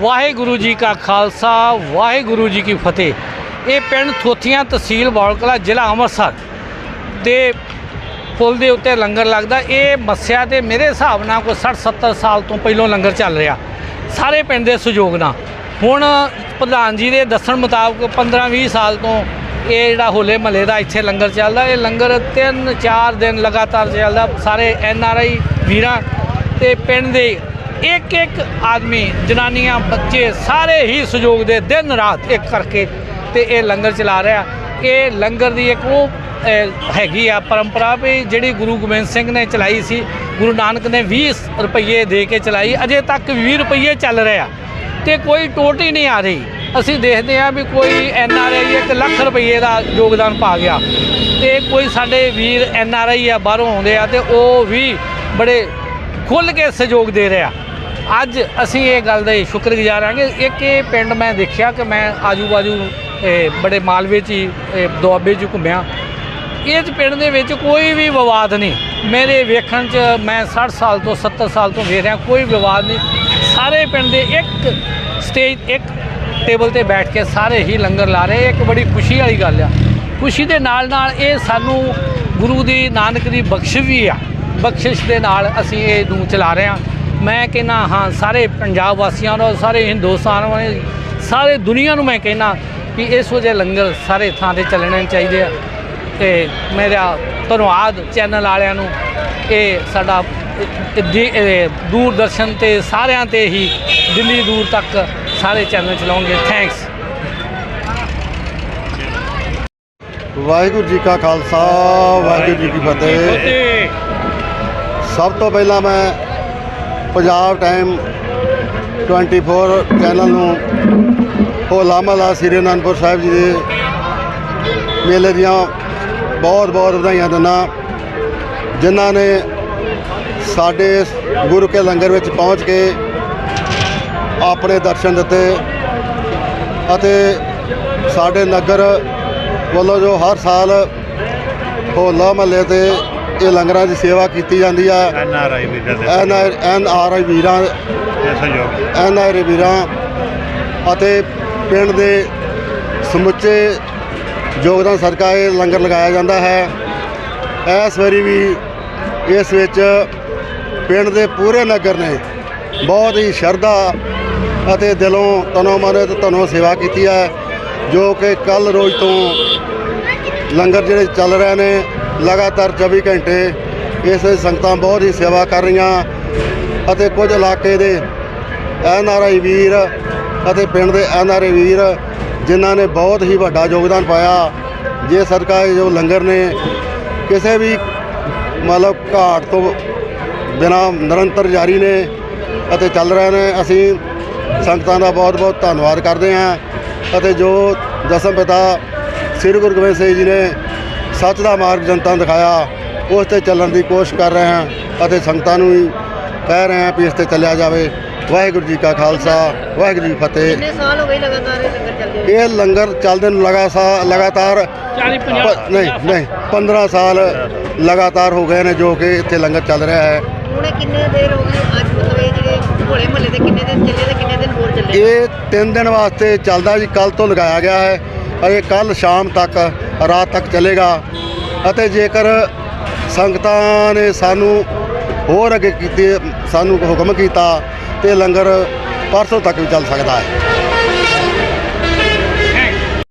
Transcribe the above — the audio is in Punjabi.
ਵਾਹਿਗੁਰੂ ਜੀ ਕਾ ਖਾਲਸਾ, ਵਾਹਿਗੁਰੂ ਜੀ ਕੀ ਫਤਿਹ। ਇਹ ਪਿੰਡ ਥੋਥੀਆਂ ਤਹਿਸੀਲ ਬੌਲਕਲਾ ਜ਼ਿਲ੍ਹਾ ਅੰਮ੍ਰਿਤਸਰ। ਦੇ ਪੁਲ ਦੇ ਉੱਤੇ ਲੰਗਰ ਲੱਗਦਾ। ਇਹ ਮੱਸਿਆ ਤੇ ਮੇਰੇ ਹਿਸਾਬ ਨਾਲ ਕੋਈ 60 70 ਸਾਲ ਤੋਂ ਪਹਿਲਾਂ ਲੰਗਰ ਚੱਲ ਰਿਹਾ। ਸਾਰੇ ਪਿੰਡ ਦੇ ਸਹਿਯੋਗ ਨਾਲ। ਹੁਣ ਪ੍ਰਧਾਨ ਜੀ ਦੇ ਦੱਸਣ ਮੁਤਾਬਕ 15 20 ਸਾਲ ਤੋਂ ਇਹ ਜਿਹੜਾ ਹੋਲੇ ਮਹੱਲੇ ਦਾ ਇੱਥੇ ਲੰਗਰ ਚੱਲਦਾ। ਇਹ ਲੰਗਰ 3-4 ਦਿਨ ਲਗਾਤਾਰ ਚੱਲਦਾ। ਸਾਰੇ ਐਨ ਆਰ ਆਈ ਵੀਰਾਂ ਤੇ ਪਿੰਡ ਦੇ ਇੱਕ ਇੱਕ ਆਦਮੀ, ਜਨਾਨੀਆਂ, ਬੱਚੇ ਸਾਰੇ ਹੀ ਸਹਿਯੋਗ ਦੇ ਦਿਨ ਰਾਤ ਇੱਕ ਕਰਕੇ ਤੇ ਇਹ ਲੰਗਰ ਚਲਾ ਰਿਹਾ। ਇਹ ਲੰਗਰ ਦੀ ਇੱਕ ਉਹ ਹੈਗੀ ਆ ਪਰੰਪਰਾ ਵੀ ਜਿਹੜੀ ਗੁਰੂ ਗੋਬਿੰਦ ਸਿੰਘ ਨੇ ਚਲਾਈ ਸੀ। ਗੁਰੂ ਨਾਨਕ ਨੇ 20 ਰੁਪਏ ਦੇ ਕੇ ਚਲਾਈ, ਅਜੇ ਤੱਕ 20 ਰੁਪਏ ਚੱਲ ਰਿਹਾ ਤੇ ਕੋਈ ਟੋਟ ਹੀ ਨਹੀਂ ਆ ਰਹੀ। ਅਸੀਂ ਦੇਖਦੇ ਹਾਂ ਵੀ ਕੋਈ ਐਨ ਆਰ ਆਈ 1 ਲੱਖ ਰੁਪਏ ਦਾ ਯੋਗਦਾਨ ਪਾ ਗਿਆ। ਤੇ ਕੋਈ ਸਾਡੇ ਵੀਰ ਐਨ ਆਰ ਆਈ ਆ ਬਾਹਰੋਂ ਆਉਂਦੇ ਆ ਤੇ ਉਹ ਵੀ ਬੜੇ ਖੁੱਲ੍ਹ ਕੇ ਸਹਿਯੋਗ ਦੇ ਰਿਹਾ ਅੱਜ ਅਸੀਂ ਇਹ ਗੱਲ ਦੇ ਸ਼ੁਕਰਗੁਜ਼ਾਰ ਹਾਂਗੇ। ਇੱਕ ਇਹ ਪਿੰਡ ਮੈਂ ਦੇਖਿਆ ਕਿ ਮੈਂ ਆਜੂ ਬਾਜੂ ਬੜੇ ਮਾਲਵੇ 'ਚ ਹੀ ਦੁਆਬੇ 'ਚ ਘੁੰਮਿਆ। ਇਸ ਪਿੰਡ ਦੇ ਵਿੱਚ ਕੋਈ ਵੀ ਵਿਵਾਦ ਨਹੀਂ। ਮੇਰੇ ਵੇਖਣ 'ਚ ਮੈਂ 60 ਸਾਲ ਤੋਂ 70 ਸਾਲ ਤੋਂ ਵੇਖ ਰਿਹਾ, ਕੋਈ ਵਿਵਾਦ ਨਹੀਂ। ਸਾਰੇ ਪਿੰਡ ਦੇ ਇੱਕ ਸਟੇਜ, ਇੱਕ ਟੇਬਲ ਤੇ ਬੈਠ ਕੇ ਸਾਰੇ ਹੀ ਲੰਗਰ ਲਾ ਰਹੇ। ਇੱਕ ਬੜੀ ਖੁਸ਼ੀ ਵਾਲੀ ਗੱਲ ਆ। ਖੁਸ਼ੀ ਦੇ ਨਾਲ ਨਾਲ ਇਹ ਸਾਨੂੰ ਗੁਰੂ ਦੀ ਨਾਨਕ ਦੀ ਬਖਸ਼ਿਸ਼ ਵੀ ਆ। ਬਖਸ਼ਿਸ਼ ਦੇ ਨਾਲ ਅਸੀਂ ਇਹ ਨੂੰ ਚਲਾ ਰਹੇ ਹਾਂ। ਮੈਂ ਕਹਿੰਦਾ ਹਾਂ ਸਾਰੇ ਪੰਜਾਬ ਵਾਸੀਆਂ ਨੂੰ ਸਾਰੇ ਹਿੰਦੁਸਤਾਨ ਵਾਲੇ ਸਾਰੇ ਦੁਨੀਆ ਨੂੰ ਮੈਂ ਕਹਿੰਦਾ ਕਿ ਇਸ ਵਜ੍ਹਾ ਲੰਗਰ ਸਾਰੇ ਥਾਂ ਤੇ ਚੱਲਣੇ ਚਾਹੀਦੇ ਆ। ਤੇ ਮੇਰਾ ਧੰਨਵਾਦ ਚੈਨਲ ਵਾਲਿਆਂ ਨੂੰ ਇਹ ਸਾਡਾ ਦੂਰਦਰਸ਼ਨ ਤੇ ਸਾਰਿਆਂ ਤੇ ਹੀ ਦਿੱਲੀ ਦੂਰ ਤੱਕ ਸਾਰੇ ਚੈਨਲ ਚਲਾਉਣਗੇ। ਥੈਂਕਸ ਵਾਹਿਗੁਰੂ ਜੀ ਕਾ ਖਾਲਸਾ ਵਾਹਿਗੁਰੂ ਜੀ ਕੀ ਫਤਿਹ। ਸਭ ਤੋਂ ਪਹਿਲਾਂ ਮੈਂ ਪੰਜਾਬ ਟਾਈਮ 24 ਚੈਨਲ ਨੂੰ ਹੋਲਾ ਮਹੱਲਾ ਸ੍ਰੀ ਅਨੰਦਪੁਰ ਸਾਹਿਬ ਜੀ ਦੇ ਮੇਲੇ ਦੀਆਂ ਬਹੁਤ ਬਹੁਤ ਵਧਾਈਆਂ ਦਿੰਦਾ ਜਿਨ੍ਹਾਂ ਨੇ ਸਾਡੇ ਗੁਰੂ ਕੇ ਲੰਗਰ ਵਿੱਚ ਪਹੁੰਚ ਕੇ ਆਪਣੇ ਦਰਸ਼ਨ ਦਿੱਤੇ ਅਤੇ ਸਾਡੇ ਨਗਰ ਵੱਲੋਂ ਜੋ ਹਰ ਸਾਲ ਹੋਲਾ ਮਹੱਲੇ ਤੇ ਇਹ ਲੰਗਰਾਂ ਦੀ ਸੇਵਾ ਕੀਤੀ ਜਾਂਦੀ ਆ। ਐਨ ਆਰ ਆਈ ਵੀਰਾਂ ਦੇ ਐਨ ਐਨ ਆਰ ਆਈ ਵੀਰਾਂ ਸਹਿਯੋਗ। ਐਨ ਆਰ ਆਈ ਵੀਰਾਂ ਅਤੇ ਪਿੰਡ ਦੇ ਸਮੁੱਚੇ ਯੋਗਦਾਨ ਸਦਕਾ ਇਹ ਲੰਗਰ ਲਗਾਇਆ ਜਾਂਦਾ ਹੈ। ਇਸ ਵਾਰੀ ਵੀ ਇਸ ਵਿੱਚ ਪਿੰਡ ਦੇ ਪੂਰੇ ਨਗਰ ਨੇ ਬਹੁਤ ਹੀ ਸ਼ਰਧਾ ਅਤੇ ਦਿਲੋਂ ਤਨੋਂ ਮਨ ਤੇ ਤਨੋਂ ਸੇਵਾ ਕੀਤੀ ਹੈ ਜੋ ਕਿ ਕੱਲ ਰੋਜ਼ ਤੋਂ ਲੰਗਰ ਜਿਹੜੇ ਚੱਲ ਰਹੇ ਨੇ। ਲਗਾਤਾਰ 24 ਘੰਟੇ ਇਸ ਸੰਗਤਾਂ ਬਹੁਤ ਹੀ ਸੇਵਾ ਕਰ ਰਹੀਆਂ ਅਤੇ ਕੁਝ ਇਲਾਕੇ ਦੇ ਐਨ ਆਰ ਆਈ ਵੀਰ ਅਤੇ ਪਿੰਡ ਦੇ ਐਨ ਆਰ ਆਈ ਵੀਰ ਜਿਨ੍ਹਾਂ ਨੇ ਬਹੁਤ ਹੀ ਵੱਡਾ ਯੋਗਦਾਨ ਪਾਇਆ। ਜੇ ਸਰਕਾਰ ਜੋ ਲੰਗਰ ਨੇ, ਕਿਸੇ ਵੀ ਮਤਲਬ ਘਾਟ ਤੋਂ ਬਿਨਾ ਨਿਰੰਤਰ ਜਾਰੀ ਨੇ ਅਤੇ ਚੱਲ ਰਹੇ ਨੇ, ਅਸੀਂ ਸੰਗਤਾਂ ਦਾ ਬਹੁਤ ਬਹੁਤ ਧੰਨਵਾਦ ਕਰਦੇ ਹਾਂ। ਅਤੇ ਜੋ ਦਸਮ ਪਿਤਾ ਸ੍ਰੀ ਗੁਰੂ ਗੋਬਿੰਦ ਸਿੰਘ ਜੀ ਨੇ ਸੱਚ ਦਾ ਮਾਰਗ ਜਨਤਾ ਨੂੰ ਦਿਖਾਇਆ ਉਸ ਤੇ ਚੱਲਣ ਦੀ ਕੋਸ਼ਿਸ਼ ਕਰ ਰਹੇ ਹਾਂ ਅਤੇ ਸੰਗਤਾਂ ਨੂੰ ਵੀ ਕਹਿ ਰਹੇ ਹਾਂ ਵੀ ਇਸ ਤੇ ਚੱਲਿਆ ਜਾਵੇ। ਵਾਹਿਗੁਰੂ ਜੀ ਕਾ ਖਾਲਸਾ ਵਾਹਿਗੁਰੂ ਜੀ ਕੀ ਫਤਿਹ। ਕਿੰਨੇ ਸਾਲ ਹੋ ਗਏ ਲਗਾਤਾਰ ਇਹ ਲੰਗਰ ਚੱਲਦੇ ਇਹ ਲੰਗਰ ਚੱਲਦੇ ਨੂੰ ਲਗਾਤਾਰ ਲਗਾਤਾਰ 40 ਪ- ਨਹੀਂ ਨਹੀਂ 15 ਸਾਲ ਲਗਾਤਾਰ ਹੋ ਗਏ ਨੇ ਜੋ ਕਿ ਇੱਥੇ ਲੰਗਰ ਚੱਲ ਰਿਹਾ ਹੈ। ਹੁਣ ਇਹ ਕਿੰਨੇ ਦੇਰ ਹੋ ਗਈ ਅੱਜ ਮਤਲਬ ਇਹ ਜਿਹੜੇ ਹੋਲੇ ਮਹੱਲੇ ਦੇ ਕਿੰਨੇ ਦਿਨ ਚੱਲੇ ਤੇ ਕਿੰਨੇ ਦਿਨ ਹੋਰ ਚੱਲੇ? ਇਹ 3 ਦਿਨ ਵਾਸਤੇ ਚੱਲਦਾ ਜੀ ਕੱਲ ਤੋਂ ਲਗਾਇਆ ਗਿਆ ਹੈ। ਇਹ ਕੱਲ ਸ਼ਾਮ ਤੱਕ, ਰਾਤ ਤੱਕ ਚੱਲੇਗਾ। ਅਤੇ ਜੇਕਰ ਸੰਗਤਾਂ ਨੇ ਸਾਨੂੰ ਹੋਰ ਅੱਗੇ ਕੀਤੇ, ਸਾਨੂੰ ਹੁਕਮ ਕੀਤਾ, ਤੇ ਲੰਗਰ ਪਰਸੋਂ ਤੱਕ ਵੀ ਚੱਲ ਸਕਦਾ ਹੈ।